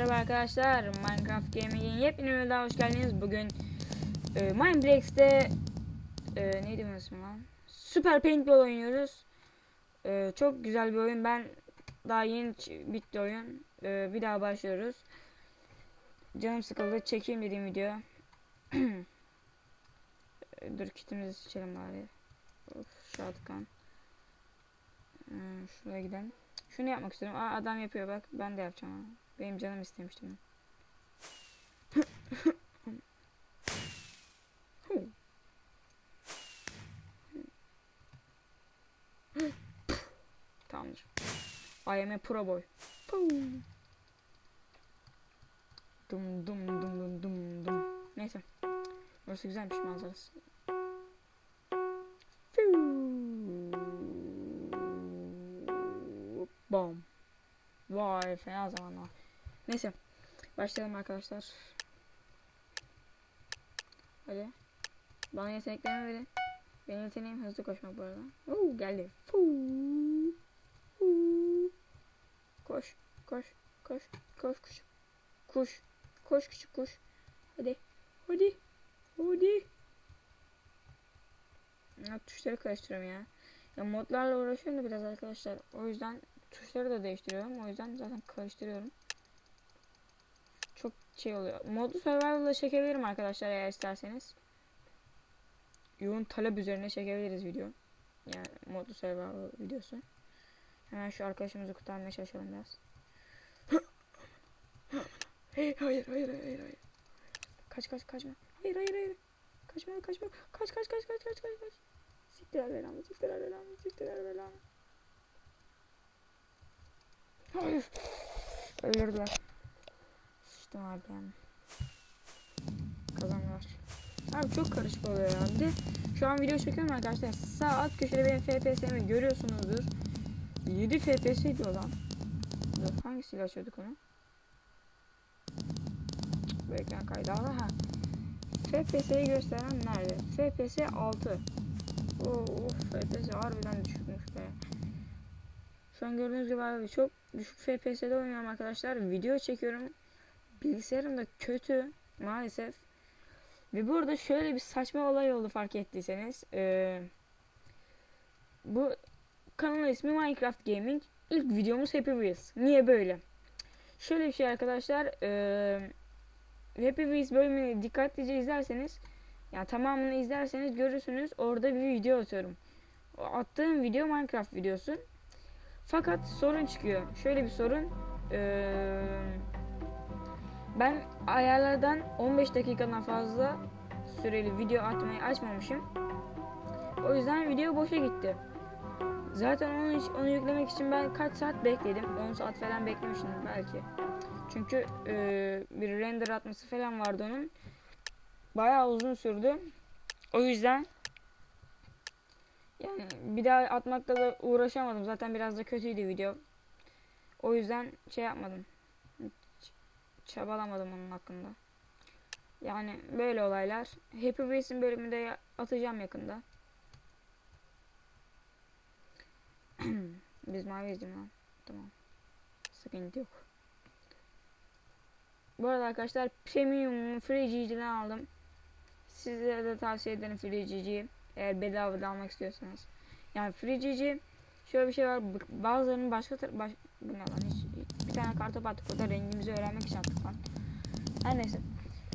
Merhaba arkadaşlar, Minecraft Gaming'in yepyeni daha hoş geldiniz. Bugün e, Minebreaks'te e, neydi bunun ismi lan? Super Paintball oynuyoruz. E, çok güzel bir oyun. Ben daha yeni bitti oyun. E, bir daha başlıyoruz. Canım sıkıldı, çekeyim dediğim video. E, Dur kitimizi seçelim bari. Of, shotgun. Hmm, şuraya gidelim. Şunu yapmak istiyorum. Aa, adam yapıyor bak. Ben de yapacağım. Benim canım istemiştim. Tamamdır. I am a pro boy. Pum. Dum dum dum dum dum dum. Neyse. Burası güzelmiş manzarası. Bom. Vay fena zamanlar. Neyse. Başlayalım arkadaşlar. Hadi. Bana yeteneklerimi verin. Benim yeteneğim hızlı koşmak bu arada. Oo, geldi. Fuu. Fuu. Koş. Koş. Koş. Koş. Koş. Koş. Koş küçük koş. Hadi. Hadi. Hadi. Ya tuşları karıştırıyorum ya. Ya modlarla uğraşıyorum da biraz arkadaşlar. O yüzden tuşları da değiştiriyorum. O yüzden zaten karıştırıyorum. Şey oluyor. Modlu survival'da çekebilirim arkadaşlar eğer isterseniz. Yoğun talep üzerine çekebiliriz video. Yani modlu survival videosu. Hemen şu arkadaşımızı kurtarmaya çalışalım biraz. hey, hayır, hayır, hayır, hayır. Kaç, kaç, kaçma. Hayır, hayır, hayır. Kaçma, kaçma. Kaç, kaç, kaç, kaç, kaç, kaç, kaç. Siktir al belamı, siktir al belamı, siktir al belamı. Hayır. Öldürdüler. Abi yani. Kazandılar. Abi çok karışık oluyor ya. Bir de şu an video çekiyorum arkadaşlar. Sağ alt köşede benim FPS'imi görüyorsunuzdur. 7 FPS diyor lan. Dur, hangisiyle açıyorduk onu? Bu ekran kaydı al. Ha. FPS'yi gösteren nerede? FPS 6. Of FPS harbiden düşükmüş be. Şu an gördüğünüz gibi abi çok düşük FPS'de oynuyorum arkadaşlar. Video çekiyorum. Bilgisayarım da kötü maalesef. Ve burada şöyle bir saçma olay oldu fark ettiyseniz. Ee, bu kanalın ismi Minecraft Gaming. İlk videomuz Happy Wheels. Niye böyle? Şöyle bir şey arkadaşlar. Ee, Happy Wheels bölümünü dikkatlice izlerseniz yani tamamını izlerseniz görürsünüz orada bir video atıyorum. O attığım video Minecraft videosu. Fakat sorun çıkıyor. Şöyle bir sorun. Ee, ben ayarlardan 15 dakikadan fazla süreli video atmayı açmamışım. O yüzden video boşa gitti. Zaten onu, onu yüklemek için ben kaç saat bekledim? 10 saat falan beklemişim belki. Çünkü e, bir render atması falan vardı onun. Bayağı uzun sürdü. O yüzden yani bir daha atmakla da uğraşamadım. Zaten biraz da kötüydü video. O yüzden şey yapmadım. Çabalamadım onun hakkında. Yani böyle olaylar. Happy Wheels'in bölümünde atacağım yakında. Biz maviyiz değil mi lan? Tamam. Sıkıntı yok. Bu arada arkadaşlar Premium Free aldım. Sizlere de tavsiye ederim Free. Eğer bedava da almak istiyorsanız. Yani Free GG şöyle bir şey var. Bazılarının başka baş bu hiç, tane kartop attık orada rengimizi öğrenmek için attık lan. Her neyse.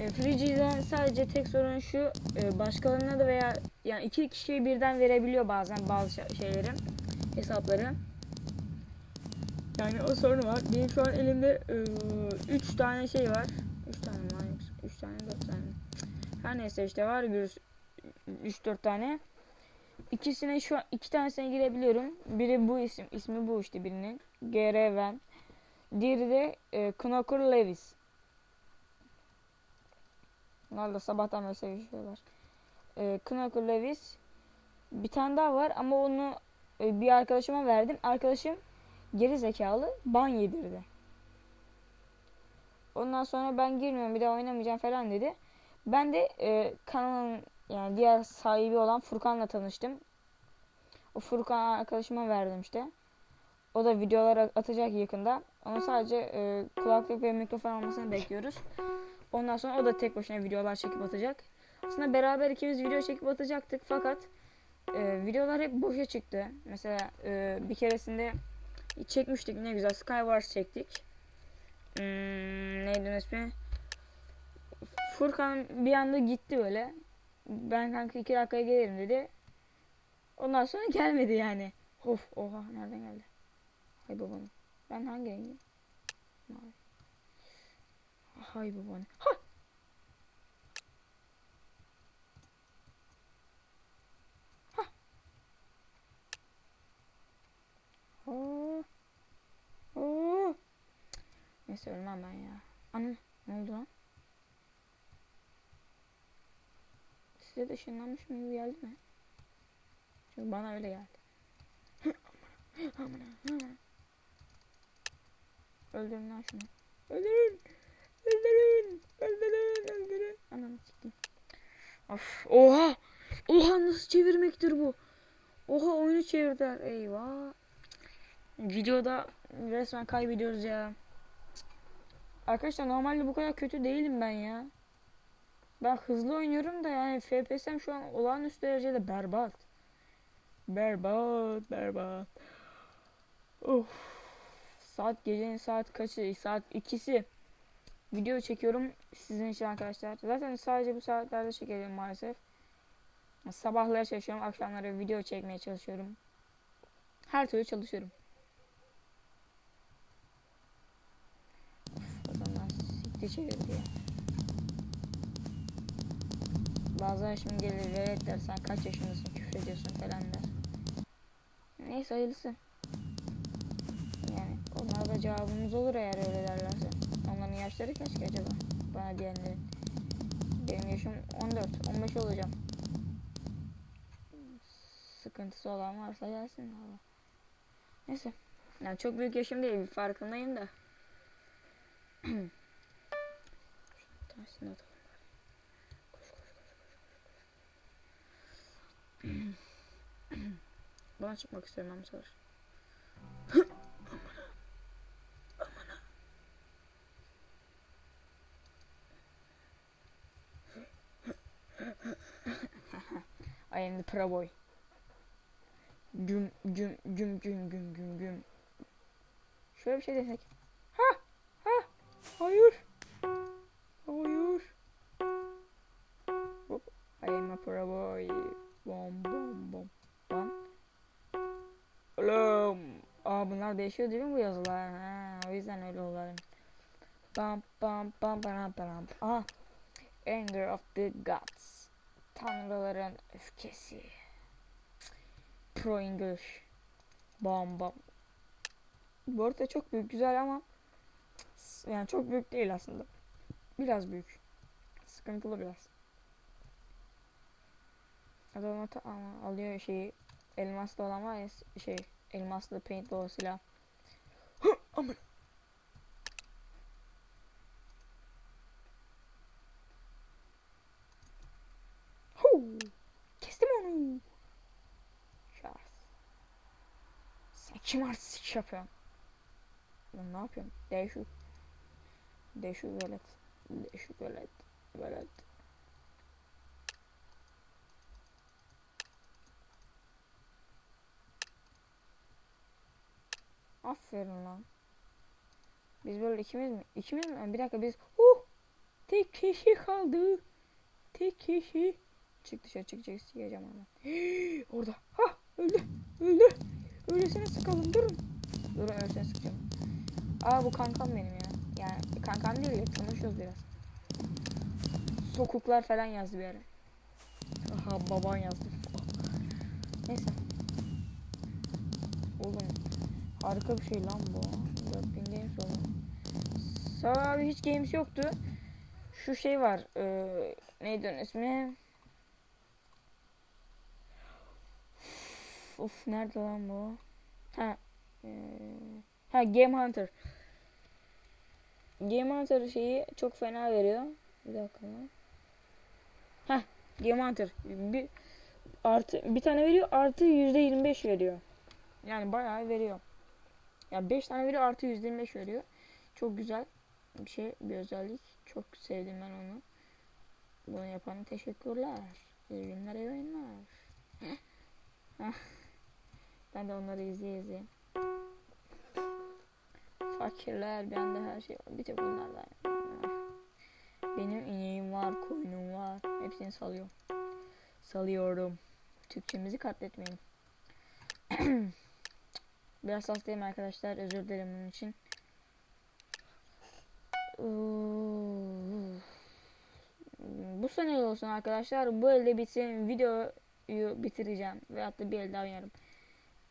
E, Free GG'den sadece tek sorun şu e, başkalarına da veya yani iki kişiye birden verebiliyor bazen bazı şeyleri hesapları. Yani o sorun var. Benim şu an elimde 3 tane şey var. 3 tane mi var yoksa 3 tane 4 tane. Her neyse işte var bir 3-4 tane. İkisine şu an iki tanesine girebiliyorum. Biri bu isim, ismi bu işte birinin. Gereven. Diğeri de e, Knocker Lewis. Bunlar da sabahtan beri sevişiyorlar. E, Knocker Lewis. Bir tane daha var ama onu e, bir arkadaşıma verdim. Arkadaşım geri zekalı ban yedirdi. Ondan sonra ben girmiyorum bir daha oynamayacağım falan dedi. Ben de e, kanalın yani diğer sahibi olan Furkan'la tanıştım. O Furkan arkadaşıma verdim işte. O da videolar atacak yakında. Onun sadece e, kulaklık ve mikrofon almasını bekliyoruz. Ondan sonra o da tek başına videolar çekip atacak. Aslında beraber ikimiz video çekip atacaktık fakat e, videolar hep boşa çıktı. Mesela e, bir keresinde çekmiştik ne güzel Skywars çektik. Hmm, neydi ismi? Furkan bir anda gitti böyle. Ben kanka iki dakikaya gelirim dedi. Ondan sonra gelmedi yani. Of oha nereden geldi? Hay babanı. Ben hangi rengim? Mavi. Hay babanı. Ha! Ha! Oo. Oo. Neyse ölmem ben ya. Anne ne oldu lan? Size de ışınlanmışım gibi geldi mi? Çünkü bana öyle geldi. Amına, amına. Öldürün lan şunu. Öldürün. Öldürün. Öldürün. Öldürün. Ananı siktim. Of. Oha. Oha nasıl çevirmektir bu? Oha oyunu çevirdiler. Eyvah. Videoda resmen kaybediyoruz ya. Arkadaşlar normalde bu kadar kötü değilim ben ya. Ben hızlı oynuyorum da yani FPS'm şu an olağanüstü derecede berbat. Berbat, berbat. Of. Saat gecenin saat kaçı? Saat ikisi. Video çekiyorum sizin için arkadaşlar. Zaten sadece bu saatlerde çekiyorum maalesef. Sabahları çalışıyorum, akşamları video çekmeye çalışıyorum. Her türlü çalışıyorum. Adamlar. Bazıları şimdi gelir velet der sen kaç yaşındasın küfür ediyorsun falan der. Neyse hayırlısı. Da cevabımız olur eğer öyle derlerse. Onların yaşları kaç ki acaba? Bana diyenlerin. Benim yaşım 14, 15 olacağım. Sıkıntısı olan varsa gelsin valla. Neyse. Yani çok büyük yaşım değil bir farkındayım da. Bana çıkmak istiyorum bu sefer. I am the pro boy. Güm güm güm güm güm güm güm. Şöyle bir şey desek. Ha ha hayır. Hayır. Hop. I am a pro boy. Bom bom bom. Bam. Oğlum. Aa bunlar değişiyor değil mi bu yazılar? Ha, o yüzden öyle oluyor. Bam bam bam bam bam. Aha. Anger of the gods. Tanrıların öfkesi. Pro English. Bam bam. Bu arada çok büyük güzel ama yani çok büyük değil aslında. Biraz büyük. Sıkıntılı biraz. Adam ama alıyor şeyi elmaslı olan var şey elmaslı paintli o silah. Aman. Kim artistik yapıyorsun? Ben ne yapıyorum? Değişik. Değişik velet. Değişik velet. Velet. Aferin lan. Biz böyle ikimiz mi? İkimiz mi? Bir dakika biz. Uh! Tek kişi kaldı. Tek kişi. Çık dışarı çık çık çıkacağım oradan. Orada. Ha öldü. Öldü. Öylesine sıkalım durun. Durun öylesine sıkacağım. Aa bu kankam benim ya. Yani kankam değil ya tanışıyoruz biraz. Sokuklar falan yazdı bir ara. Aha baban yazdı. Neyse. Oğlum harika bir şey lan bu. 4000 games oldu. Sağ abi hiç games yoktu. Şu şey var. Ee, neydi onun ismi? Of nerede lan bu? Ha. Ee, ha Game Hunter. Game Hunter şeyi çok fena veriyor. Bir dakika. Ha Game Hunter. Bir artı bir tane veriyor artı yüzde 25 veriyor. Yani bayağı veriyor. Ya 5 tane veriyor artı 125 veriyor. Çok güzel bir şey, bir özellik. Çok sevdim ben onu. Bunu yapana teşekkürler. İyi günler, iyi oyunlar. Ben de onları izleye izleye. Fakirler, bende her şey var. Bir tek bunlardan. Benim ineğim var, koyunum var. Hepsini salıyorum. Salıyorum. Türkçemizi katletmeyin. Biraz hastayım arkadaşlar. Özür dilerim bunun için. Bu sene olsun arkadaşlar. Bu elde bitsin. Videoyu bitireceğim. Veyahut da bir el daha oynarım.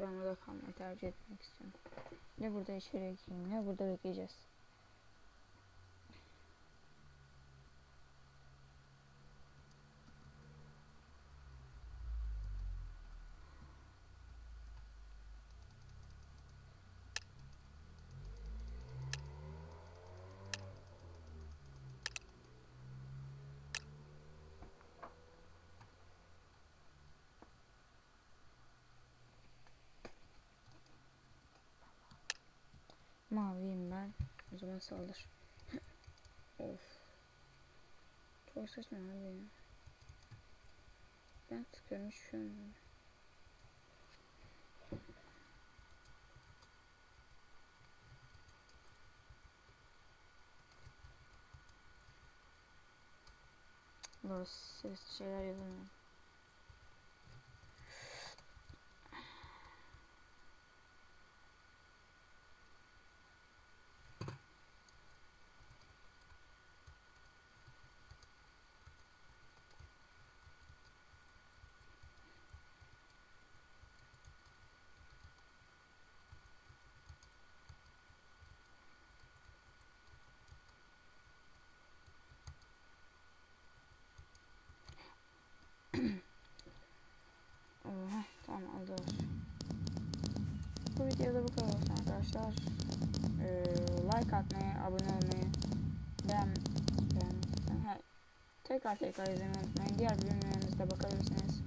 Ben burada kalmayı tercih etmek istiyorum. Ne burada içeri gireyim ne burada bekleyeceğiz. Maviyim ben. O zaman saldır. of. Çok saçma abi ya. Ben sıkıyorum şu an. Böyle ses şeyler yazılmıyor. Oha, tamam aldı olsun. Bu videoda bu kadar olsun arkadaşlar. Ee, like atmayı, abone olmayı, beğen, beğen, ha, tekrar tekrar izlemeyi unutmayın. Diğer bölümlerimizde bakabilirsiniz.